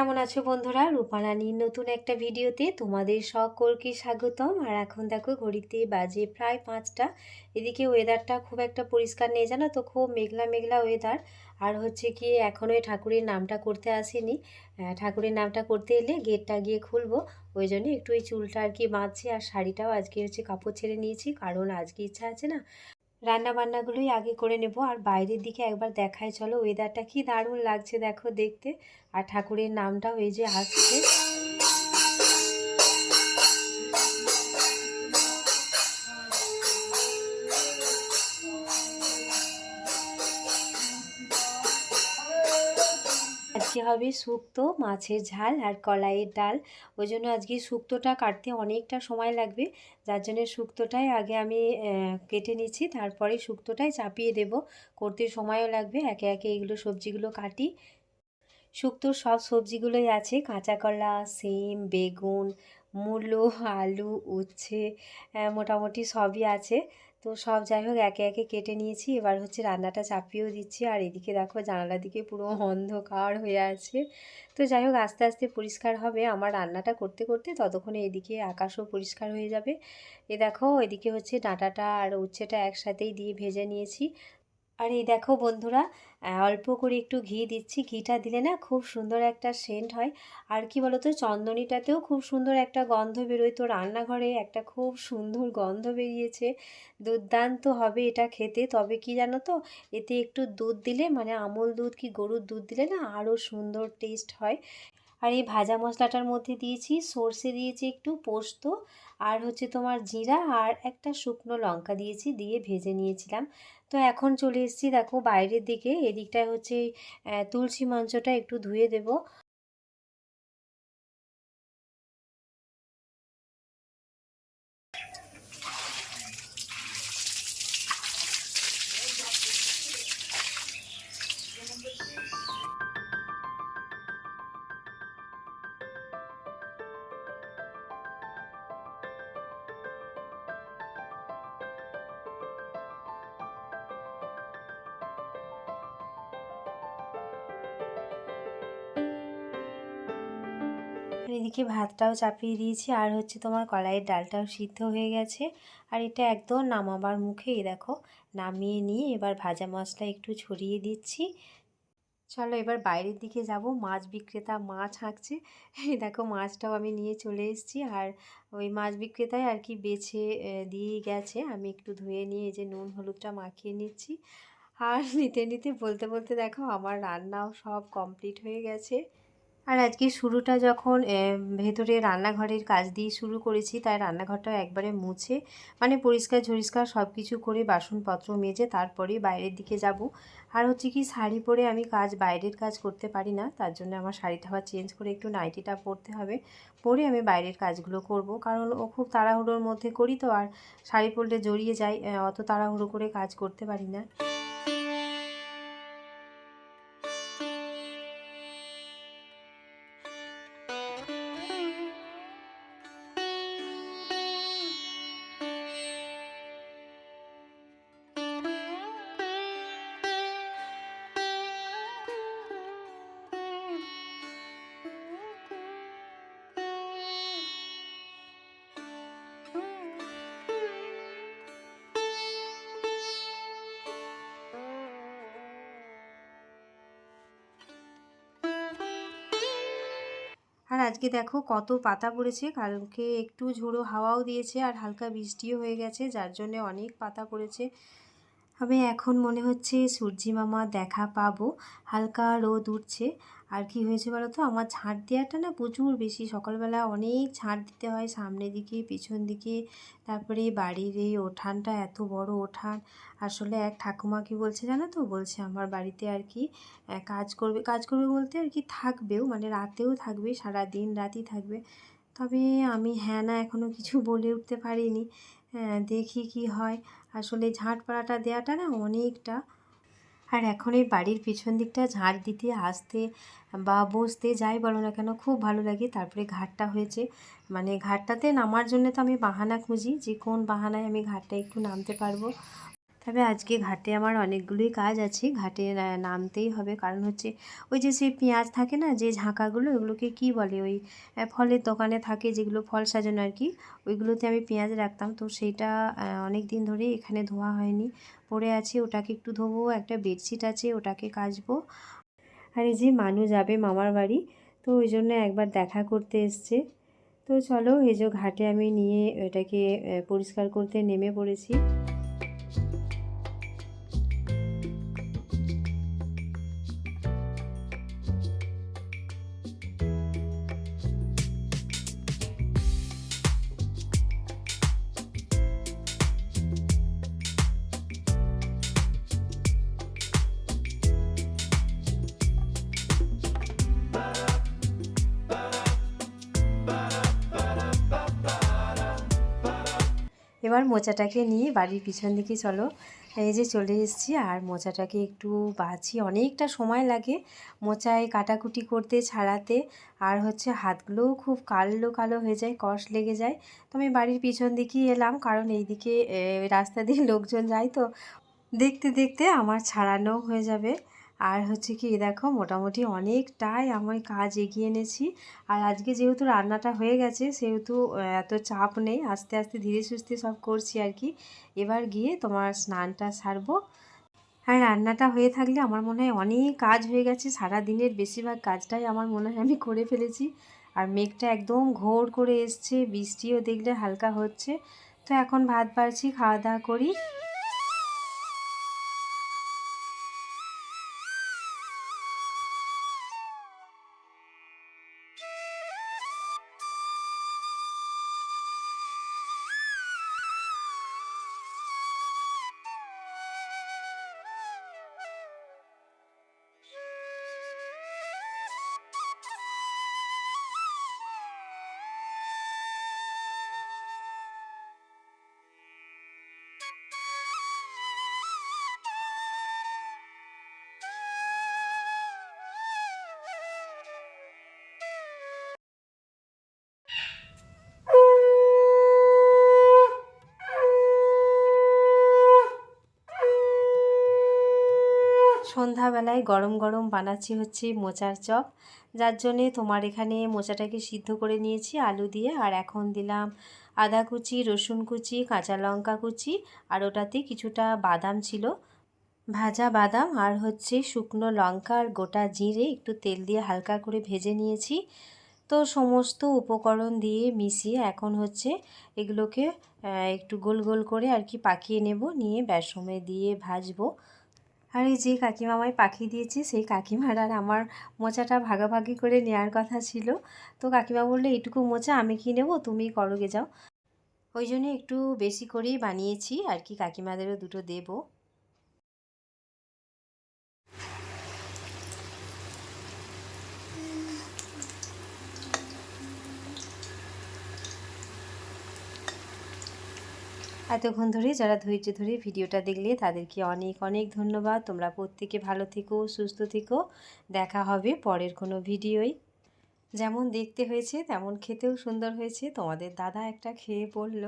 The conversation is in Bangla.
কেমন আছো বন্ধুরা? রূপারানীর নতুন একটা ভিডিওতে তোমাদের সকলকে স্বাগতম। আর এখন দেখো, ঘড়িতে বাজে প্রায় পাঁচটা। এদিকে ওয়েদারটা খুব একটা পরিষ্কার নেই, জানো তো? খুব মেঘলা মেঘলা ওয়েদার আর হচ্ছে কি এখনও ঠাকুরের নামটা করতে আসেনি। ঠাকুরের নামটা করতে এলে গেটটা গিয়ে খুলবো। ওই জন্য একটু ওই চুলটা আর কি বাঁধছি। আর শাড়িটাও আজকে হচ্ছে কাপড় ছেড়ে নিয়েছি। কারণ আজকে ইচ্ছা আছে না রান্না বান্নাগুলোই আগে করে নেব। আর বাইরের দিকে একবার দেখায় চলো ওয়েদারটা কি দারুণ লাগছে দেখো দেখতে। আর ঠাকুরের নামটাও এই যে আসছে। আজকে হবে, শুক্তো, মাছের ঝাল আর কলাইয়ের ডাল। ওই জন্য আজকে শুক্তোটা কাটতে অনেকটা সময় লাগবে। যার জন্য শুক্তোটাই আগে আমি কেটে নিচ্ছি। তারপরে শুক্তোটাই চাপিয়ে দেব। করতে সময়ও লাগবে। একে একে এগুলো সবজিগুলো কাটি। শুক্তোর সব সবজিগুলোই আছে। কাঁচা কলা, সিম, বেগুন, মূলো, আলু, উচ্ছে মোটামুটি সবই আছে। তো সব যাই হোক একে একে কেটে নিয়েছি। এবার হচ্ছে রান্নাটা চাপিয়েও দিচ্ছি। আর এদিকে দেখো, জানালার দিকে পুরো অন্ধকার হয়ে আছে। তো যাই হোক আস্তে আস্তে পরিষ্কার হবে। আমার রান্নাটা করতে করতে ততক্ষণে এদিকে আকাশও পরিষ্কার হয়ে যাবে। এ দেখো, এদিকে হচ্ছে ডাঁটাটা আর উচ্ছেটা একসাথেই দিয়ে ভেজে নিয়েছি। আর এই দেখো বন্ধুরা অল্প করে একটু ঘি দিচ্ছি। ঘিটা দিলে না খুব সুন্দর একটা সেন্ট হয়। আর কি বলতো, চন্দনীটাতেও খুব সুন্দর একটা গন্ধ বেরোয়। তো রান্নাঘরে একটা খুব সুন্দর গন্ধ বেরিয়েছে। দুর্দান্ত হবে এটা খেতে। তবে কি জানো তো, এতে একটু দুধ দিলে মানে আমুল দুধ কি গরুর দুধ দিলে না আরও সুন্দর টেস্ট হয়। আর এই ভাজা মশলাটার মধ্যে দিয়েছি, সর্ষে দিয়েছি একটু পোস্ত, আর হচ্ছে তোমার জিরা আর একটা শুকনো লঙ্কা দিয়েছি, দিয়ে ভেজে নিয়েছিলাম। তো এখন চলে এসেছি দেখো বাইরের দিকে। এদিকটায় হচ্ছে তুলসী মঞ্চটা একটু ধুয়ে দেব। আর এদিকে ভাতটাও চাপিয়ে দিয়েছি। আর হচ্ছে তোমার কলাইয়ের ডালটাও সিদ্ধ হয়ে গেছে। আর এটা একদম নামাবার মুখেই দেখো, নামিয়ে নিয়ে এবার ভাজা মশলা একটু ছড়িয়ে দিচ্ছি। চলো এবার বাইরের দিকে যাব। মাছ বিক্রেতা মাছ হাঁকছে এই দেখো, মাছটাও আমি নিয়ে চলে এসেছি। আর ওই মাছ বিক্রেতাই আর কি বেছে দিয়ে গেছে। আমি একটু ধুয়ে নিয়ে এই যে নুন, হলুদটা মাখিয়ে নিচ্ছি। আর নিতে নিতে বলতে বলতে দেখো, আমার রান্নাও সব কমপ্লিট হয়ে গেছে। আর আজকে শুরুটা যখন ভেতরে রান্নাঘরের কাজ দিয়ে শুরু করেছি, তাই রান্নাঘরটা একবারে মুছে মানে পরিষ্কার ঝরিষ্কার সব কিছু করে বাসনপত্র মেজে তারপরে বাইরের দিকে যাব। আর হচ্ছে কি, শাড়ি পরে আমি কাজ, বাইরের কাজ করতে পারি না, তার জন্য আমার শাড়িটা আবার চেঞ্জ করে একটু নাইটিটা পরতে হবে। পরে আমি বাইরের কাজগুলো করব, কারণ ও খুব তাড়াহুড়োর মধ্যে করি তো, আর শাড়ি পরলে জড়িয়ে যায় অত তাড়াহুড়ো করে কাজ করতে পারি না। আর আজকে দেখো কত পাতা পড়েছে, কালকে একটু ঝোড়ো হাওয়াও দিয়েছে আর হালকা বৃষ্টিও হয়ে গেছে, যার জন্য অনেক পাতা পড়েছে। আমি এখন মনে হচ্ছে সূর্যি মামা দেখা পাবো। হালকা রোদ উঠছে। আর কি হয়েছে বলো তো? আমার ঝাঁট দেওয়াটা না প্রচুর বেশি। সকালবেলা অনেক ঝাঁট দিতে হয় সামনের দিকে, পিছন দিকে। তারপরে বাড়ির এই উঠানটা এত বড় ওঠান। আসলে এক ঠাকুমা কি বলছে জানো তো? বলছে আমার বাড়িতে আর কি কাজ করবে। কাজ করবে বলতে আর কি থাকবেও মানে রাতেও থাকবে সারা দিন রাতই থাকবে। তবে আমি হ্যাঁ না এখনও কিছু বলে উঠতে পারিনি। দেখি কি হয়। আসলে ঝাঁট পাড়াটা দেওয়াটা না অনেকটা। আর এখন এই বাড়ির পিছন দিকটা ঝাঁট দিতে, আসতে বা বসতে যাই বলো না কেন খুব ভালো লাগে। তারপরে ঘাটটা হয়েছে। মানে ঘাটটাতে নামার জন্য তো আমি বাহানা খুঁজি যে কোন বাহানায় আমি ঘাটটা একটু নামতে পারব। তবে আজকে ঘাটে আমার অনেকগুলোই কাজ আছে। ঘাটে নামতেই হবে। কারণ হচ্ছে ওই যে সেই পেঁয়াজ থাকে না, যে ঝাঁকাগুলো, ওগুলোকে কি বলে? ওই ফলের দোকানে থাকে যেগুলো ফল সাজানো আর কি, ওইগুলোতে আমি পেঁয়াজ রাখতাম। তো সেইটা অনেক দিন ধরে এখানে ধোয়া হয়নি। পড়ে আছে, ওটাকে একটু ধোবো। একটা বেডশিট আছে, ওটাকে কাচবো। আর এই যে মানু যাবে মামার বাড়ি, তো ওই জন্য একবার দেখা করতে এসছে। তো চলো, এই যে ঘাটে আমি নিয়ে এটাকে পরিষ্কার করতে নেমে পড়েছি। এবার মোচাটাকে নিয়ে বাড়ির পিছন দিকে চলো। এই যে চলে এসেছি আর মোচাটাকে একটু বাছি অনেকটা সময় লাগে মোচায় কাটাকুটি করতে, ছাড়াতে। আর হচ্ছে হাতগুলোও খুব কালো কালো হয়ে যায়, কষ লেগে যায়। তো আমি বাড়ির পিছন দিকেই এলাম, কারণ এইদিকে রাস্তা দিয়ে লোকজন যায় তো। দেখতে দেখতে আমার ছাড়ানো হয়ে যাবে। আর হচ্ছে কি, দেখো মোটামুটি অনেকটাই আমি কাজ এগিয়ে এনেছি। আর আজকে যেহেতু রান্নাটা হয়ে গেছে, সেহেতু এত চাপ নেই, আস্তে আস্তে ধীরে সুস্থে সব করছি আর কি। এবার গিয়ে তোমার স্নানটা সারবো। আর রান্নাটা হয়ে থাকলে আমার মনে হয় অনেক কাজ হয়ে গেছে সারা দিনের বেশিরভাগ কাজটাই আমার মনে হয় আমি করে ফেলেছি। আর মেঘটা একদম ঘোর করে এসছে, বৃষ্টিও দেখলে হালকা হচ্ছে। তো এখন ভাত বাড়ছি, খাওয়া দাওয়া করি। সন্ধ্যাবেলায় গরম গরম বানাচ্ছি হচ্ছে মোচার চপ। যার জন্যে তোমার এখানে মোচাটাকে সিদ্ধ করে নিয়েছি, আলু দিয়ে। আর এখন দিলাম আদা কুচি, রসুন কুচি, কাঁচা লঙ্কা কুচি। আর ওটাতে কিছুটা বাদাম ছিল। ভাজা বাদাম আর হচ্ছে শুকনো লঙ্কা আর গোটা জিরে একটু তেল দিয়ে হালকা করে ভেজে নিয়েছি। তো সমস্ত উপকরণ দিয়ে মিশিয়ে এখন হচ্ছে এগুলোকে একটু গোল গোল করে আর কি পাকিয়ে নেব। নিয়ে বেসমে দিয়ে ভাজবো। আর এই যে কাকিমা আমায় পাখি দিয়েছি, সেই কাকিমার আর আমার মোচাটা ভাগাভাগি করে নেওয়ার কথা ছিল। তো কাকিমা বললে এটুকু মোচা আমি কি নেব? তুমি করোগে যাও। ওই জন্য একটু বেশি করেই বানিয়েছি। আর কি কাকিমাদেরও দুটো দেবো। এতক্ষণ ধরে যারা ধৈর্য ধরে ভিডিওটা দেখলে তাদেরকে অনেক অনেক ধন্যবাদ। তোমরা প্রত্যেকে ভালো থেকো, সুস্থ থেকো। দেখা হবে পরের কোনো ভিডিওই। যেমন দেখতে হয়েছে, তেমন খেতেও সুন্দর হয়েছে। তোমাদের দাদা একটা খেয়ে পড়ল।